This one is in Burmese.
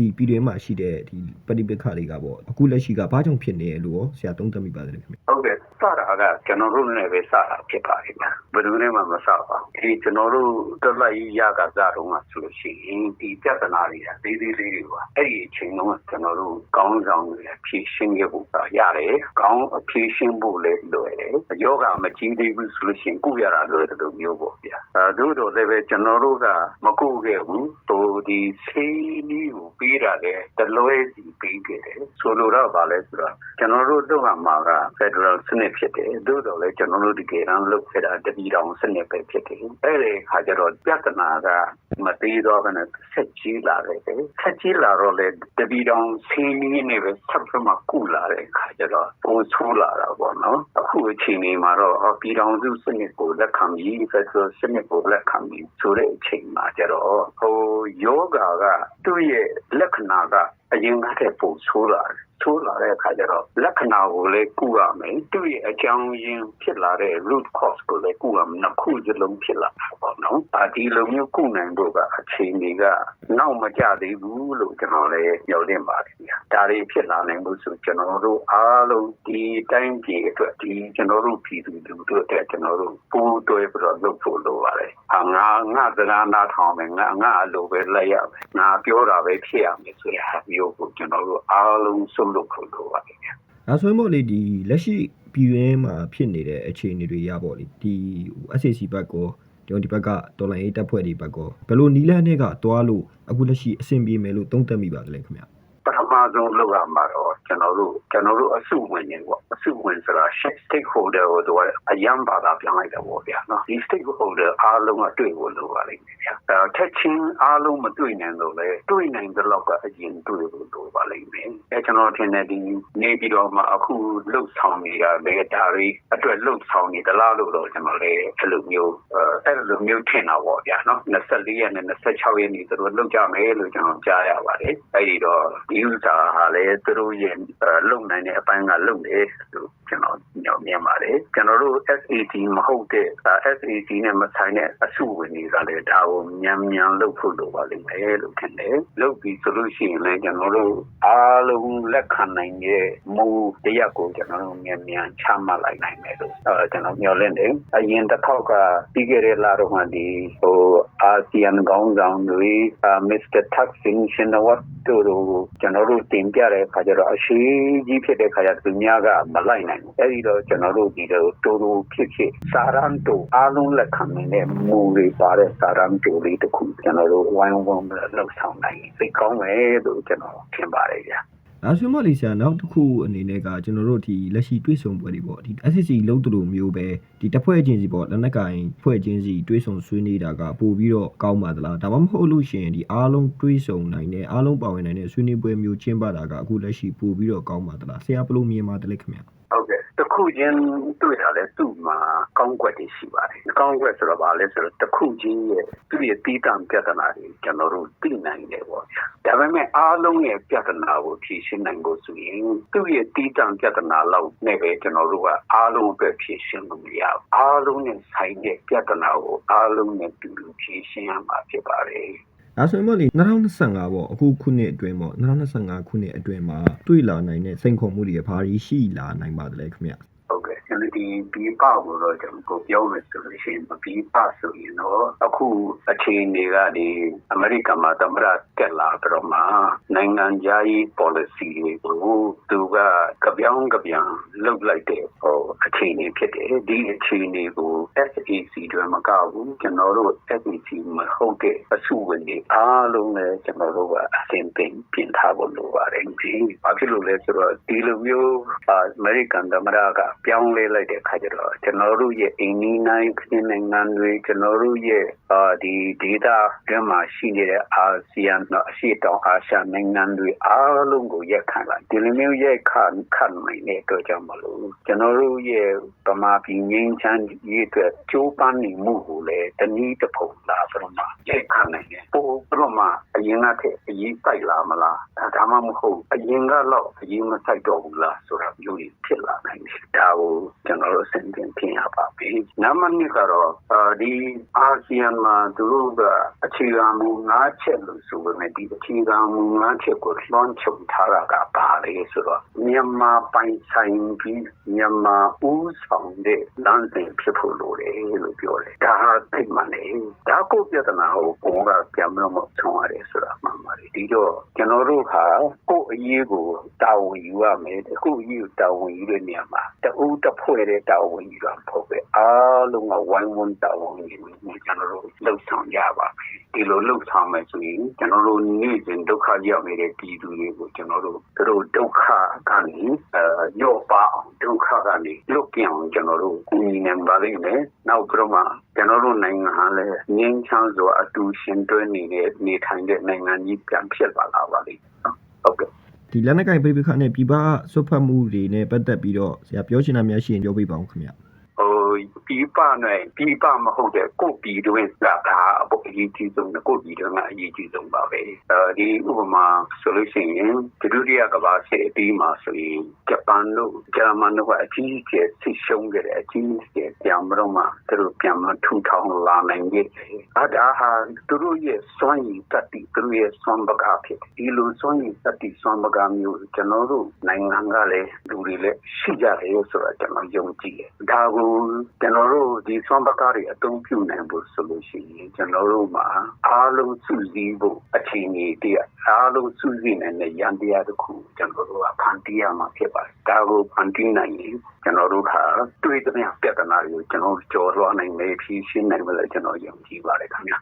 ဒီပြည်တွင်းမှာရှိတဲ့ဒီပဋိပက္ခတွေကပေါ့အခုလက်ရှိကဘာကြောင့်ဖြစ်နေရလို့ရောဆရာသုံးသပ်မိပါတယ်ခင်ဗျဟုတ်ကဲ့စတာကကျွန်တော်တို့နဲ့ပဲစတာဖြစ်ပါလိမ့်မယ်ဘယ်သူနဲ့မှမစပါဘူးဒီကျွန်တော်တို့တက်လိုက်ရကစားတော့မှဆိုလို့ရှိရင်ဒီပြဿနာတွေကသေးသေးလေးတွေပါအဲ့ဒီအချိန်တုန်းကကျွန်တော်တို့ကောင်းဆောင်တွေဖြည့်ရှင်းခဲ့ဖို့ရတယ်ကောင်းအဖြည့်ရှင်းဖို့လည်းလွယ်တယ်ယောဂမကြီးသေးဘူးဆိုလို့ရှိရင်ကုရတာလွယ်တယ်လို့မျိုးပေါ့ဗျာအဲတို့တော့လည်းပဲကျွန်တော်တို့ကမကုခဲ့ဘူးဟိုဒီဆေးနည်းကိုပေးတာလည်းတလွဲစီပေးခဲ့တယ်ဆိုလိုတော့ဗာလဲဆိုတော့ကျွန်တော်တို့တို့ကမှာက Federal စနစ်ဖြစ်တယ်တို့တော့လည်းကျွန်တော်တို့ဒီကေရန်လုပ်ခဲ့တာတပီတောင်စနစ်ပဲဖြစ်တယ်အဲ့ဒီခါကျတော့ပြဿနာကမသေးတော့ဘဲနဲ့ဆက်ကြီးလာတယ်ဆက်ကြီးလာတော့လေတပီတောင်ဆေးနည်းနဲ့ပဲဆက်ပြီးမှကုလာတဲ့ခါကျတော့ပိုဆိုးလာတာပေါ့နော်အခုအချိန်นี้မှာတော့ပြည်တောင်စုစနစ်ကိုလက်ခံပြီး Federal စနစ်ကိုလက်ခံပြီးဆိုတဲ့အချိန်မှာကျတော့ဟိုယောဂါကသူ့ရဲ့လက္ခဏာကအရင်ကတည်းကပိုဆိုးလာတယ် ဆိုးလာတဲ့အခါကျတော့လက္ခဏာကိုလည်းကုရမယ်သူ့ရဲ့အကြောင်းရင်းဖြစ်လာတဲ့ root cause ကိုလည်းကုရမယ်နှစ်ခုစလုံးဖြစ်လာတာပေါ့နော်။အဲဒီလိုမျိုးကုနိုင်ဖို့ကအခြေအနေကနောက်မကျသေးဘူးလို့ကျွန်တော်လည်းညှော်လင့်ပါတယ်ဗျာ။ဒါတွေဖြစ်လာနိုင်လို့ဆိုကျွန်တော်တို့အားလုံးဒီတိုင်းပြည်အတွက်ဒီကျွန်တော်တို့ပြည်သူလူထုအတွက်ကျွန်တော်တို့ပူးတွဲပြီးတော့လုပ်ဖို့လိုပါတယ်။ဟာငါငါသနာနာထောင်မယ်ငါငါအလိုပဲလက်ရမယ်။ငါပြောတာပဲဖြစ်ရမယ်ဆိုတဲ့ဟာမျိုးကိုကျွန်တော်တို့အားလုံးဆုံးလို့ဖို့လိုပါတယ်ဗျာဒါဆိုရင်ပေါ့လေဒီလက်ရှိပြည်တွင်းမှာဖြစ်နေတဲ့အခြေအနေတွေရပေါ့လေဒီ SAC ဘက်ကောဒီဒီဘက်ကဒေါ်လာရေးတပ်ဖွဲ့တွေဘက်ကောဘယ်လိုနီးလန်းတွေကတွားလို့အခုလက်ရှိအဆင်ပြေမယ်လို့သုံးသပ်မိပါတယ်ခင်ဗျ ပထမဆုံးလောက်ရမှာတော့ကျွန်တော်တို့ကျွန်တော်တို့အစုဝင်နေပေါ့အစုဝင်ဆိုတာ stakeholder ကိုတော့အယံဘာသာပြောင်းလိုက်တယ်ပေါ့ဗျာနော်ဒီ stakeholder အားလုံးကတွေ့ဖို့လိုပါလိမ့်မယ်ဗျာအဲချက်ချင်းအားလုံးမတွေ့နိုင်တော့လေတွေ့နိုင်တဲ့လောက်ကအရင်တွေ့ဖို့လိုပါလိမ့်မယ်အဲကျွန်တော်ထင်တယ်ဒီနေပြီးတော့မှအခုလှုပ်ဆောင်နေတာလေဒါတွေအတွက်လှုပ်ဆောင်နေသလားလို့တော့ကျွန်တော်လည်းအဲ့လိုမျိုးအဲအဲ့လိုမျိုးထင်တာပေါ့ဗျာနော်24ရက်နဲ့26ရက်နေ့သူတို့လှုပ်ကြမယ်လို့ကျွန်တော်ကြားရပါတယ်အဲ့ဒီတော့ဒီဥစ္စာဟာလည်းသူတို့ရဲ့လုံနိုင်တဲ့အပိုင်းကလုံတယ်လို့ကျွန်တော် ညောင်းမြင်ပါတယ်ကျွန်တော်တို့ SAT မဟုတ်တဲ့ SAT နဲ့မဆိုင်တဲ့အစုဝင်တွေကလည်းဒါကိုမြန်မြန်လုပ်ဖို့လိုပါလိမ့်မယ်လို့ထင်တယ်လုပ်ပြီးဆိုလို့ရှိရင်လည်းကျွန်တော်တို့အားလုံးလက်ခံနိုင်တဲ့မူတရားကိုကျွန်တော်တို့မြန်မြန်ချမှတ်လိုက်နိုင်မယ်လို့အဲကျွန်တော်မျှော်လင့်တယ်အရင်တစ်ခေါက်ကပြီးခဲ့တဲ့လတော့မှဒီဟိုအာဆီယံခေါင်းဆောင်တွေမစ္စတာတက်ဆင်ရှင်နဝတ်တို့ကျွန်တော်တို့တင်ပြတဲ့အခါကျတော့အရှိကြီးဖြစ်တဲ့ခါကျသူများကမလိုက်နိုင်ဘူးအဲဒီတော့ကျွန်တော်တို့ဒီလိုတူတူဖြစ်ဖြစ်စာရန်တူအားလုံးလက်ခံနေတဲ့မူတွေပါတဲ့စာရန်တူလေးတစ်ခုကျွန်တော်တို့ဝိုင်းဝန်းလှုပ်ဆောင်နိုင်သိကောင်းမယ်လို့ကျွန်တော်ထင်ပါတယ်ဗျာဒါဆိုမှလေးဆရာနောက်တစ်ခုအနေနဲ့ကကျွန်တော်တို့ဒီလက်ရှိတွေးဆုံပွဲတွေပေါ့ဒီ SCC လုံးတူလိုမျိုးပဲဒီတပ်ဖွဲ့ချင်းစီပေါ့လက်နက်ကင်ဖွဲ့ချင်းစီတွေးဆုံဆွေးနေတာကပို့ပြီးတော့ကောင်းပါသလားဒါမှမဟုတ်လို့ရှိရင်ဒီအားလုံးတွေးဆုံနိုင်တဲ့အားလုံးပါဝင်နိုင်တဲ့ဆွေးနွေးပွဲမျိုးကျင်းပတာကအခုလက်ရှိပို့ပြီးတော့ကောင်းပါသလားဆရာဘယ်လိုမြင်ပါတယ်လဲခင်ဗျာဟု တ်ကဲ့တစ်ခုချင်းတွေ့တာလဲသူ့မှာကောင်းကွက်တွေရှိပါတယ်ကောင်းကွက်ဆိုတော့ဗာလဲဆိုတော့တစ်ခုချင်းရဲ့သူ့ရဲ့တီးတန့်ပြဿနာတွေကျွန်တော်တို့သိနိုင်တယ်ပေါ့ဗျာဒါပေမဲ့အားလုံးရဲ့ပြဿနာကိုဖြေရှင်းနိုင်ဖို့ဆိုရင်သူ့ရဲ့တီးတန့်ပြဿနာလောက်နဲ့ပဲကျွန်တော်တို့ကအားလုံးအတွက်ဖြေရှင်းလို့မရဘူးအားလုံးနဲ့ဆိုင်တဲ့ပြဿနာကိုအားလုံးနဲ့တူတူဖြေရှင်းရမှာဖြစ်ပါတယ် ဒါဆိုရင်ပေါ့လေ2025ပေါ့အခုခုနှစ်အတွင်းပေါ့2025ခုနှစ်အတွင်းမှာတွေ့လာနိုင်တဲ့စိန်ခေါ်မှုတွေဘာတွေရှိလာနိုင်ပါသလဲခင်ဗျာဟု တ်ကဲ့ကျွန်တော်ဒီဒီပကိုတော့ကျွန်တော်ပြောမယ်ဆိုလို့ရှိရင်ဒီပဆိုရင်တော့အခုအခြေအနေကဒီအမေရိကန်မှာသမ္မတတက်လာတော့မှနိုင်ငံသားရေး policy တွေကိုသူကကြပြောင်းကြပြန်လုတ်လိုက်တဲ့ဟိုအခြေအနေဖြစ်တယ်ဒီအခြေအနေကို SAC တွေမကဘူးကျွန်တော်တို့ SAC မဟုတ်တဲ့အစုဝင်တွေအားလုံးလည်းကျွန်တော်တို့ကအသင်ပင်ပြင်ထားဖို့လိုပါတယ်ဒီဘာဖြစ်လို့လဲဆိုတော့ဒီလိုမျိုးအမေရိကန်သမ္မတကပြောင်းလဲလိုက်တဲ့အခါကျတော့ကျွန်တော်တို့ရဲ့အိန္ဒိနိုင်ခင်းနိုင်ငံတွေကျွန်တော်တို့ရဲ့အာဒီဒေတာတွင်းမှာရှိနေတဲ့အာဆီယံနော်အရှေ့တောင်အာရှနိုင်ငံတွေအားလုံးကိုရက်ခံလိုက်ဒီလိုမျိုးရက်ခံခံနိုင်တဲ့အတွက်ကြောင့်မလို့ကျွန်တော်တို့ရဲ့ဗမာပြည်ငင်းချမ်းရေးအတွက်ကြိုးပမ်းနေမှုကိုလည်းတနည်းတစ်ဖုံလာဆိုတော့မှရက်ခံနိုင်တယ်ပို့ပြီးတော့မှအရင်ကထက်အရေးစိုက်လာမလားဒါမှမဟုတ်အရင်ကတော့အရင်မစိုက်တော့ဘူးလားဆိုတာမျိုးတွေဖြစ်လာနိုင်တယ်ဒါကို ကျွန်တော်တို့စဉ်းကျင်ပြင်ရပါပြီနံပါတ်2ကတော့အာဒီအာဆီယံမှာသူတို့ကအခြေခံမူ၅ချက်လို့ဆိုပေမဲ့ဒီအခြေခံမူ၅ချက်ကိုလွှမ်းခြုံထားတာကပါလေဆိုတော့မြန်မာပိုင်ဆိုင်ပြီးမြန်မာဦးဆောင်တဲ့လမ်းစဉ်ဖြစ်ဖို့လိုတယ်လို့ပြောတယ်ဒါဟာသိမှန်တယ်ဒါကိုပြဿနာကိုကိုယ်ကပြန်ပြီးတော့ဆောင်ရတယ်ဆိုတာမှန်ပါတယ်ဒီတော့ကျွန်တော်တို့ဟာကိုယ့်အရေးကိုတာဝန်ယူရမယ်ကိုယ့်အရေးကိုတာဝန်ယူတဲ့နေရာမှာတအူးတစ်ဖွဲ့တဲ့တာဝန်ယူတာမဟုတ်ပဲအားလုံးကဝိုင်းဝန်းတာဝန်ယူနေကျွန်တော်တို့လှုပ်ဆောင်ကြပါမယ်ဒီလိုလှုပ်ဆောင်မယ်ဆိုရင်ကျွန်တော်တို့နေ့စဉ်ဒုက္ခရောက်နေတဲ့ပြည်သူတွေကိုကျွန်တော်တို့သူတို့ဒုက္ခကနေအဲရော့ပါအောင်ဒုက္ခကနေလွတ်ပြောင်းကျွန်တော်တို့ကူညီနိုင်ပါလိမ့်မယ်နောက်ပြီးတော့မှကျွန်တော်တို့နိုင်ငံဟာလည်းငြိမ်းချမ်းစွာအတူရှင်တွဲနေတဲ့နေထိုင်တဲ့နိုင်ငံကြီးပြန်ဖြစ်ပါလာပါလိမ့်မယ်ဟုတ်ကဲ့ ဒီလက်နက်ကင်ပြည်ပခါနဲ့ပြည်ပဆွတ်ဖက်မှုတွေနဲ့ပတ်သက်ပြီးတော့ဆရာပြောချင်တာများရှိရင်ပြောပြပါဦးခင်ဗျဟို ပြည်ပနဲ့ပြည်ပမဟုတ်တဲ့ကိုယ့်ပြည်တွင်းကဒါအပေါ်အရေးကြီးဆုံးကိုယ့်ပြည်တွင်းကအရေးကြီးဆုံးပါပဲအဲဒီဥပမာဆိုလို့ရှိရင်ဒုတိယကမ္ဘာစစ်အပြီးမှာဆိုရင်ဂျပန်တို့ဂျာမန်တို့ကအကြီးအကျယ်ဆစ်ရှုံးခဲ့တယ်အကြီးအကျယ်ပြန်မတော့မှသူတို့ပြန်မထူထောင်လာနိုင်ခဲ့တယ်အဲဒါဟာသူတို့ရဲ့စွမ်းရည်တတ်တည်သူတို့ရဲ့စွမ်းပကားဖြစ်တယ်ဒီလိုစွမ်းရည်တတ်တည်စွမ်းပကားမျိုးကျွန်တော်တို့နိုင်ငံကလည်းလူတွေလည်းရှိကြတယ်ဆိုတာကျွန်တော်ယုံကြည်တယ်ဒါကိုကျွန်တော်တို့ဒီစွမ်းပကားတွေအသုံးပြုနိုင်ဖို့ဆိုလို့ရှိရင်ကျွန်တော်တို့မှာအားလုံးစုစည်းဖို့အခြေအနေတည်းအားလုံးစုစည်းနိုင်တဲ့ရန်တရားတစ်ခုကျွန်တော်တို့ကဖန်တီးရမှာဖြစ်ပါတယ်ဒါကိုဖန်တီးနိုင်ရင်ကျွန်တော်တို့ဟာတွေ့တဲ့ပြဿနာတွေကိုကျွန်တော်ကျော်လွှားနိုင်မယ်ဖြေရှင်းနိုင်မယ်လို့ကျွန်တော်ယုံကြည်ပါတယ်ခင်ဗျာ